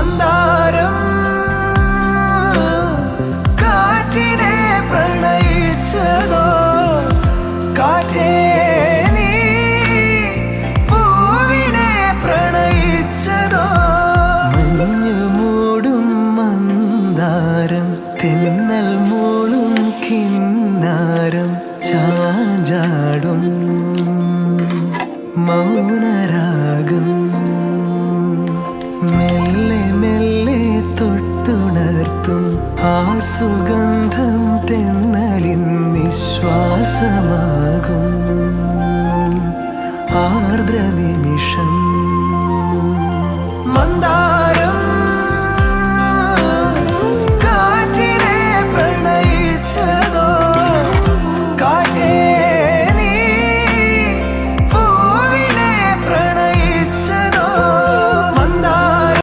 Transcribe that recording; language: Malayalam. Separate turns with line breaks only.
മന്ദാരം പ്രണയിച്ചതോ? പ്രണയിച്ചതോ? മഞ്ഞു മൂടും മന്ദാരം തിന്നൽ മൂളും കിന്നാരം ചാഞ്ചാടും മൗനരാഗം. ആ സുഗന്ധം തെന്നലിൻ നിശ്വാസമാകും. ആർദ്ര നിമിഷം